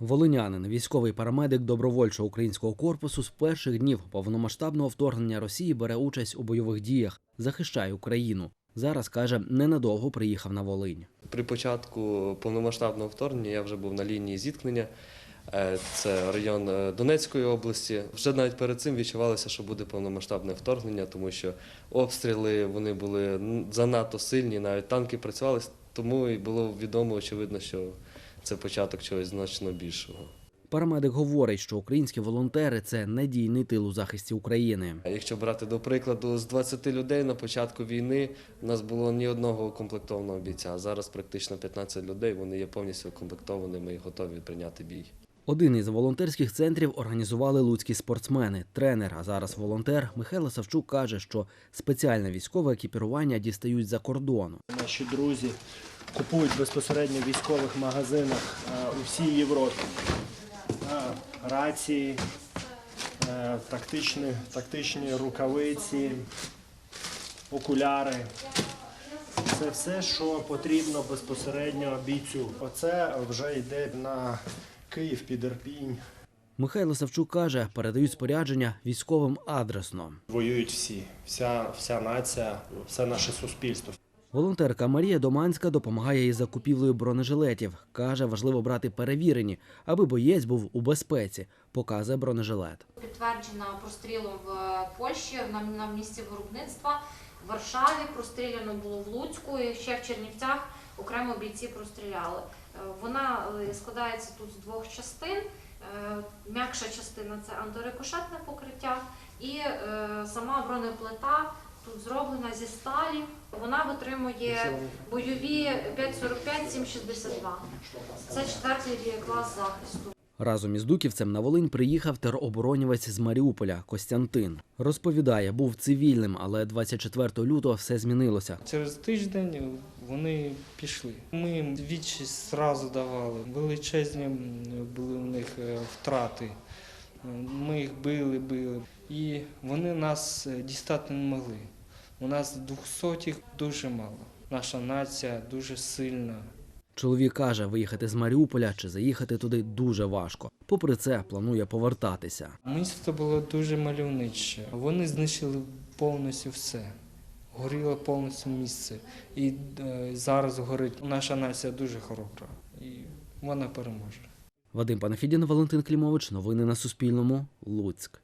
Волинянин, військовий парамедик добровольчого українського корпусу з перших днів повномасштабного вторгнення Росії бере участь у бойових діях, захищає Україну. Зараз каже, ненадовго приїхав на Волинь. При початку повномасштабного вторгнення я вже був на лінії зіткнення. Е, Це район е, Донецької області. Вже навіть перед цим відчувалося, що буде повномасштабне вторгнення, тому що обстріли вони були занадто сильні, навіть танки працювали, тому і було відомо, очевидно, що це початок чогось значно більшого. Парамедик говорить, що українські волонтери це надійний тил у захисті України. Якщо брати до прикладу, з 20 людей на початку війни у нас було ні одного укомплектованого бійця. А зараз практично 15 людей. Вони є повністю укомплектованими і готові прийняти бій. Один із волонтерських центрів організували луцькі спортсмени. Тренер, а зараз волонтер Михайло Савчук каже, що спеціальне військове екіпірування дістають за кордону. Наші друзі купують безпосередньо в військових магазинах е, у всій Європі. Е, Рації, е, тактичні, тактичні рукавиці, окуляри. Це все, що потрібно безпосередньо бійцю. Оце вже йде на Київ під Ірпінь. Михайло Савчук каже, передають спорядження військовим адресно. Воюють всі, вся, вся нація, все наше суспільство. Волонтерка Марія Доманська допомагає із закупівлею бронежилетів. Каже, важливо брати перевірені, аби боєць був у безпеці. Показує бронежилет. підтверджена прострілом в Польщі на, місці виробництва. В Варшаві простріляно було в Луцьку і ще в Чернівцях окремо бійці простріляли. Е, Вона е, складається тут з двох частин. Е, М'якша частина це антирикошетне покриття, і сама бронеплита зроблена зі сталі. Вона витримує бойові 5,45-7,62. Це четвертий клас захисту. Разом із Дуківцем на Волинь приїхав тероборонівець з Маріуполя Костянтин. Розповідає, був цивільним, але 24 лютого все змінилося. Через тиждень вони пішли. Ми їм двічі зразу давали. Величезні були у них е, втрати. Ми їх били, били. І вони нас е, дістати не могли. У нас двохсотих дуже мало. Наша нація дуже сильна. Чоловік каже, виїхати з Маріуполя чи заїхати туди дуже важко. Попри це, планує повертатися. Місто було дуже мальовниче. Вони знищили повністю все. Горіло повністю місце. І е, зараз горить наша нація дуже хоробра. І вона переможе. Вадим Панафідін, Валентин Клімович. Новини на Суспільному. Луцьк.